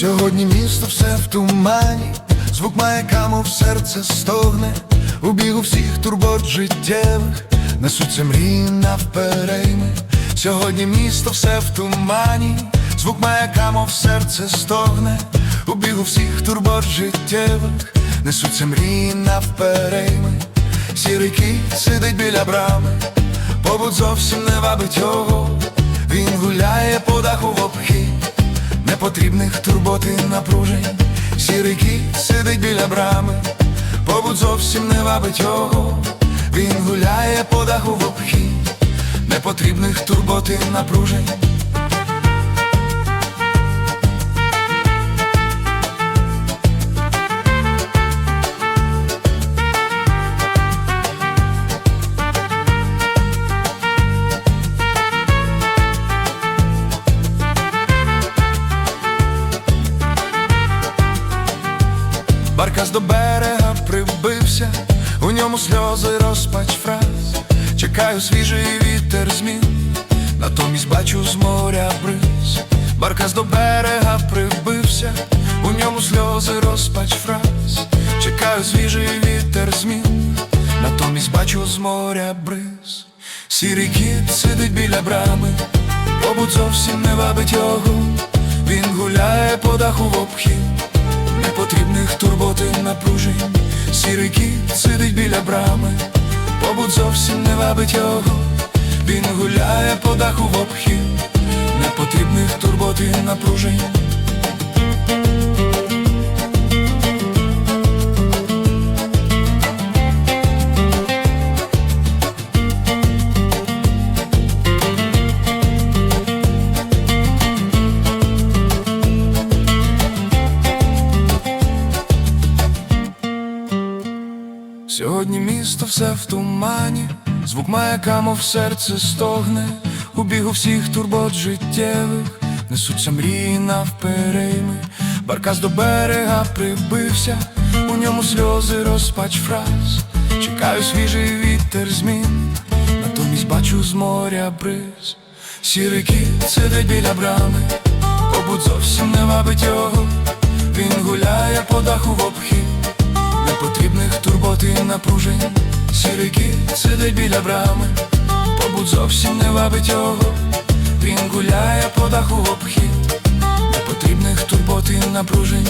Сьогодні місто все в тумані, звук маяка, мов серце стогне, у бігу всіх турбот життєвих, несуться мрії навперейми. Сьогодні місто все в тумані, звук маяка, мов серце стогне, у бігу всіх турбот життєвих, несуться мрії навперейми. Сірий кіт сидить біля брами, побут зовсім не вабить його, він гуляє по даху в обхід непотрібних турботи напружень, сірий кіт сидить біля брами, побут зовсім не вабить його, він гуляє по даху в обхід, непотрібних турботи напружень. Баркас до берега прибився, у ньому сльози розпач фраз. Чекаю свіжий вітер змін, натомість бачу з моря бриз. Баркас до берега прибився, у ньому сльози розпач фраз. Чекаю свіжий вітер змін, натомість бачу з моря бриз. Сірий кіт сидить біля брами, побут зовсім не вабить його. Він гуляє по даху в обхід непотрібних турбот і напружень, сірий кіт сидить біля брами, побут зовсім не вабить його, він гуляє по даху в обхід, непотрібних турботи напружень. Сьогодні місто все в тумані, звук маяка, мов серце стогне, у бігу всіх турбот життєвих, несуться мрії навперейми, баркас до берега прибився, у ньому сльози розпач фраз, чекаю свіжий вітер змін, натомість бачу з моря бриз, сірий кіт сидить біля брами, побут зовсім не вабить його, він гуляє по даху в обхід непотрібних турбот і напружень, Сірики сидить біля брами, побут зовсім не вабить його, він гуляє по даху обхід, непотрібних турбот і напружень.